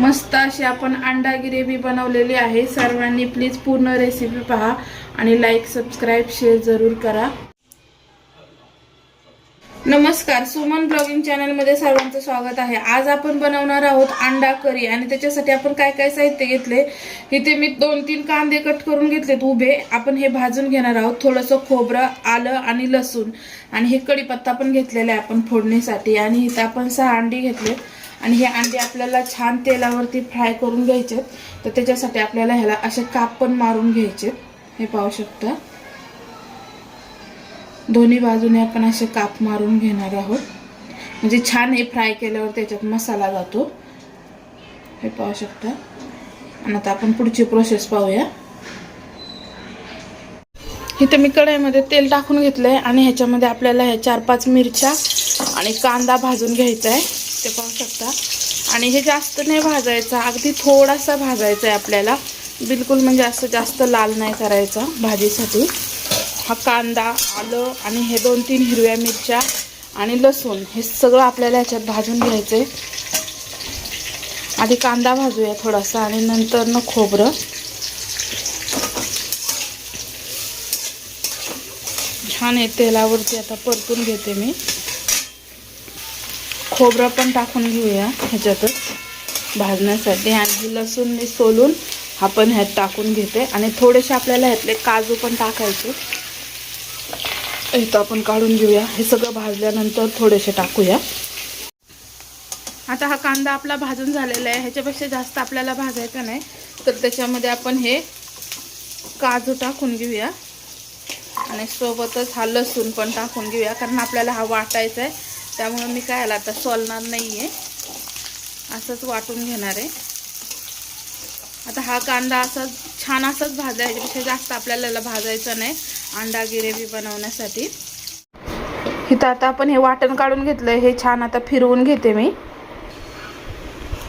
मस्त अशी आपण अंडा ग्रेव्ही बनवलेली आहे. सर्वांनी प्लीज पूर्ण रेसिपी पहा आणि लाईक सबस्क्राईब शेअर जरूर करा. नमस्कार. सुमन ब्लॉगिंग चॅनलमध्ये सर्वांचं स्वागत आहे. आज आपण बनवणार आहोत अंडा करी आणि त्याच्यासाठी आपण काय काय साहित्य घेतले इथे मी दोन तीन कांदे कट करून घेतलेत उभे. आपण हे भाजून घेणार आहोत. थोडंसं खोबरं आलं आणि लसूण. आणि हे कढीपत्ता पण घेतलेला आहे आपण फोडणीसाठी. आणि इथं आपण सहा अंडी घेतले. आणि हे अंडे आपल्याला छान तेलावरती फ्राय करून घ्यायचे तर त्याच्यासाठी आपल्याला ह्याला असे काप पण मारून घ्यायचे हे पाहू शकता. दोन्ही बाजूने आपण असे काप मारून घेणार आहोत. म्हणजे छान हे फ्राय केल्यावर त्याच्यात मसाला जातो. हे पाहू शकता. आणि आता आपण पुढची प्रोसेस पाहूया. इथं मी कढईमध्ये तेल टाकून घेतलंय आणि ह्याच्यामध्ये आपल्याला ह्या चार पाच मिरच्या आणि कांदा भाजून घ्यायचा आहे. ते पाहू शकता. आणि हे जास्त नाही भाजायचं अगदी थोडासा भाजायचा आहे आपल्याला. बिलकुल म्हणजे असं जास्त लाल नाही करायचा भाजीसाठी. हा कांदा आलं आणि हे दोन तीन हिरव्या मिरच्या आणि लसूण हे सगळं आपल्याला ह्याच्यात भाजून घ्यायचं आहे आधी कांदा भाजूया थोडासा आणि नंतर न खोबरं. छान आहे तेलावरती आता परतून घेते मी. खोबरं पण टाकून घेऊया ह्याच्यातच भाजण्यासाठी. आणि लसूण मी सोलून आपण ह्यात टाकून घेते. आणि थोडेसे आपल्याला ह्यातले काजू पण टाकायचे. इथं आपण काढून घेऊया. हे सगळं भाजल्यानंतर थोडेसे टाकूया. आता हा कांदा आपला भाजून झालेला आहे. ह्याच्यापेक्षा जास्त आपल्याला भाजायचा नाही. तर त्याच्यामध्ये आपण हे काजू टाकून घेऊया. आणि सोबतच हा लसूण पण टाकून घेऊया. कारण आपल्याला हा वाटायचा आहे. त्यामुळं मी काय आला आता सोलणार नाही आहे असंच वाटून घेणार आहे. आता हा कांदा असा छान असाच भाजा जास्त आपल्याला भाजायचा नाही अंडा गिरेवी बनवण्यासाठी. इथं आता आपण हे वाटण काढून घेतलं हे छान आता फिरवून घेते मी.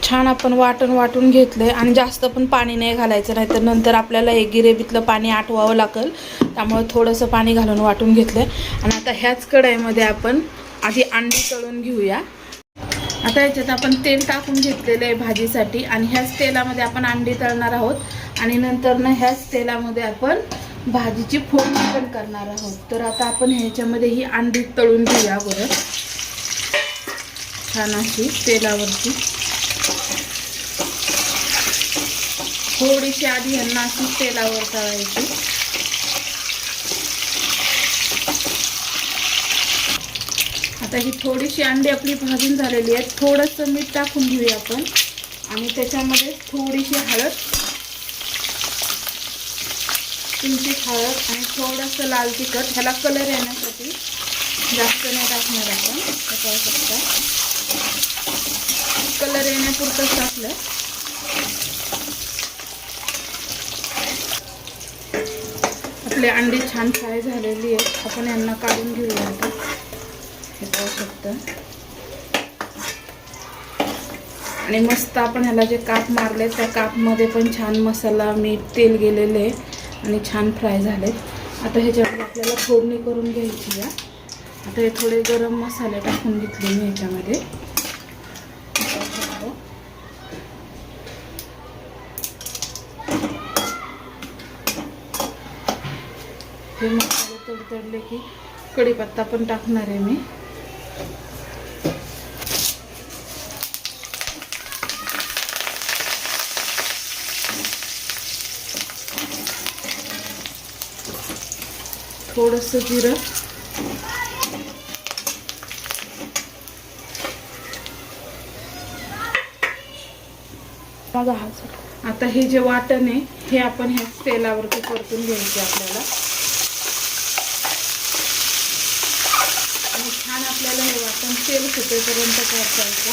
छान आपण वाटण वाटून घेतलं आहे आणि जास्त पण पाणी नाही घालायचं नाही तर नंतर आपल्याला हे गिरेबीतलं पाणी आटवावं लागेल. त्यामुळे थोडंसं पाणी घालून वाटून घेतलंय. आणि आता ह्याच कढाईमध्ये आपण आधी अंडी तळून घेऊया. आता याच्यात आपण तेल टाकून घेतलेलं आहे भाजीसाठी आणि ह्याच तेलामध्ये आपण अंडी तळणार आहोत. आणि नंतर ना ह्याच तेलामध्ये आपण भाजीची फोडणी पण करणार आहोत. तर आता आपण ह्याच्यामध्ये ही अंडी तळून घेऊया बरं. छान अशी तेलावरती. थोडीशी आधी ह्यांना अशी तेलावर तळायची. आता ही थोडीशी अंडी आपली भाजून झालेली आहे थोडंसं मीठ टाकून घेऊया आपण. आणि त्याच्यामध्ये थोडीशी हळद. किंचित हळद आणि थोडंसं लाल तिखट. ह्याला कलर येण्यासाठी जास्त नाही टाकणार आपण. पाहू शकता. कलर येण्यापुरतंच टाकलं. आपली अंडी छान फ्राय झालेली आहेत आपण यांना काढून घेऊया आता. हे पाहू शकता. आणि मस्त आपण ह्याला जे काप मारले त्या कापमध्ये पण छान मसाला मीठ तेल गेलेले आहे आणि छान फ्राय झालेत. आता ह्याच्यामध्ये आपल्याला फोडणी करून घ्यायची या आता हे थोडे गरम मसाले टाकून घेतले मी ह्याच्यामध्ये. हे मसाले तडतडले की कढीपत्ता पण टाकणार आहे मी. थोडस जिरं. आता हे जे वाटण आहे हे आपण ह्या तेलावरती परतून घ्यायचे आपल्याला आणि छान आपल्याला हे वाटण तेल सुटेपर्यंत परतायचं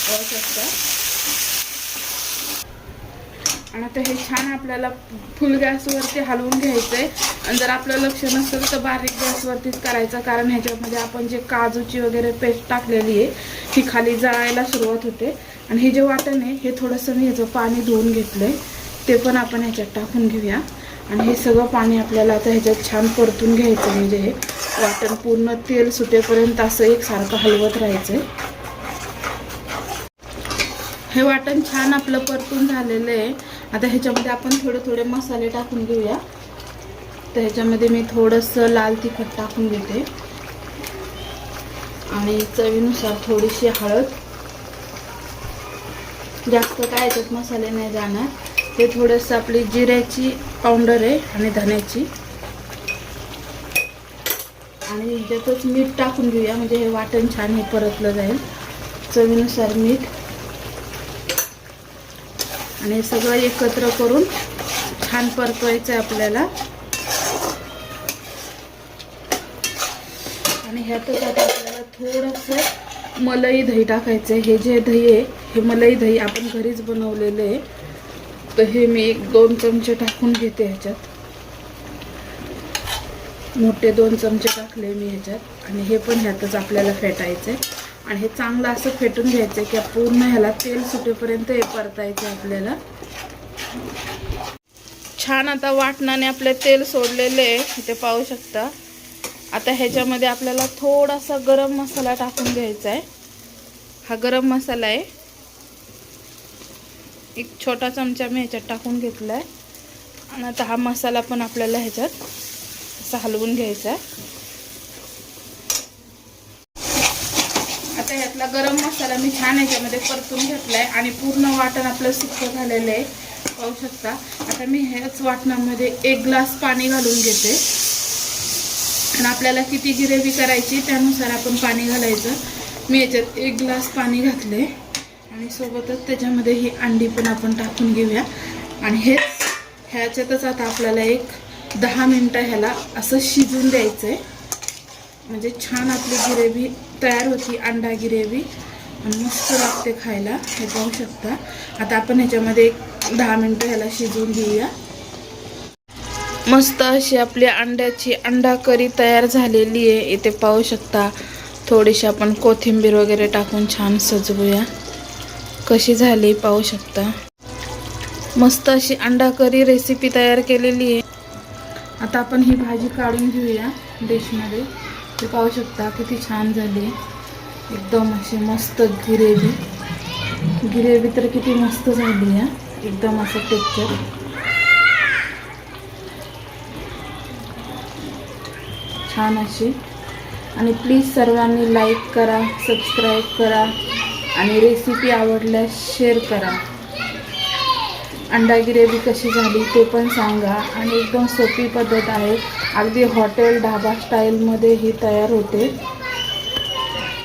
पाहू शकता आणि आता हे छान आपल्याला फुल गॅसवरती हलवून घ्यायचं आहे आणि जर आपलं लक्ष नसेल तर बारीक गॅसवरतीच करायचं कारण ह्याच्यामध्ये आपण जे काजूची वगैरे पेस्ट टाकलेली आहे ती खाली जळायला सुरुवात होते. आणि हे जे वाटण आहे हे थोडंसं मी ह्याचं पाणी धुवून घेतलं आहे ते पण आपण ह्याच्यात टाकून घेऊया. आणि हे सगळं पाणी आपल्याला आता ह्याच्यात छान परतून घ्यायचं म्हणजे हे वाटण पूर्ण तेल सुटेपर्यंत असं एकसारखं हलवत राहायचं आहे हे वाटण छान आपलं परतून झालेलं आहे. आता ह्याच्यामध्ये आपण थोडे थोडे मसाले टाकून घेऊया. तर ह्याच्यामध्ये मी थोडंसं लाल तिखट टाकून घेते. आणि चवीनुसार थोडीशी हळद. जास्त काय याच्यात मसाले नाही जाणार. हे थोडंसं आपली जिऱ्याची पावडर आहे आणि धण्याची आणि ह्याच्यातच मीठ टाकून घेऊया म्हणजे हे वाटण छान हे परतलं जाईल. चवीनुसार मीठ. आणि हे सगळं एकत्र करून छान परतवायचं आहे आपल्याला. आणि ह्यातच आता आपल्याला थोडंसं मलाई दही टाकायचं आहे हे जे दही आहे हे मलाई दही आपण घरीच बनवलेलं आहे. तर हे मी एक दोन चमचे टाकून घेते ह्याच्यात. मोठे दोन चमचे टाकले मी ह्याच्यात. आणि हे पण ह्यातच आपल्याला फेटायचं आहे आणि हे चांगलं असं फेटून घ्यायचं आहे की पूर्ण ह्याला तेल सुटेपर्यंत हे परतायचं आपल्याला. छान आता वाटणाने आपले तेल सोडलेले आहे. इथे पाहू शकता. आता ह्याच्यामध्ये आपल्याला थोडासा गरम मसाला टाकून घ्यायचा आहे हा गरम मसाला आहे. एक छोटा चमचा मी ह्याच्यात टाकून घेतला आहे आणि आता हा मसाला पण आपल्याला ह्याच्यात असा हलवून घ्यायचा आहे आता ह्यातला गरम मसाला मी छान ह्याच्यामध्ये परतून घेतला आहे आणि पूर्ण वाटण आपलं सुक्क झालेलं आहे. पाहू शकता. आता मी ह्याच वाटणामध्ये एक ग्लास पाणी घालून घेते. आणि आपल्याला किती गिरेवी करायची त्यानुसार आपण पाणी घालायचं. मी ह्याच्यात एक ग्लास पाणी घातले आणि सोबतच त्याच्यामध्ये ही अंडी पण आपण टाकून घेऊया. आणि हेच ह्याच्यातच आता आपल्याला एक दहा मिनटं ह्याला असं शिजून द्यायचं आहे म्हणजे छान आपली गिरेवी तयार होती अंडा गिरेवी आणि मस्त लागते खायला हे पाहू शकता. आता आपण ह्याच्यामध्ये एक दहा मिनटं ह्याला शिजवून घेऊया. मस्त अशी आपली अंड्याची अंडा करी तयार झालेली आहे. इथे पाहू शकता थोडीशी आपण कोथिंबीर वगैरे टाकून छान सजवूया. कशी झाली पाहू शकता. मस्त अशी अंडा करी रेसिपी तयार केलेली आहे. आता आपण ही भाजी काढून घेऊया डिशमध्ये ते पाहू शकता किती छान झाली एकदम अशी मस्त गिरेवी गिरेवी तर किती मस्त झाली आहे. एकदम असं टेक्चर छान अशी. आणि प्लीज सर्वांनी लाईक करा सबस्क्राईब करा. आणि रेसिपी आवडल्यास शेअर करा. अंडा गिरेवी कशी झाली ते पण सांगा. आणि एकदम सोपी पद्धत आहे. अगदी हॉटेल ढाबा स्टाईलमध्ये ही तयार होते.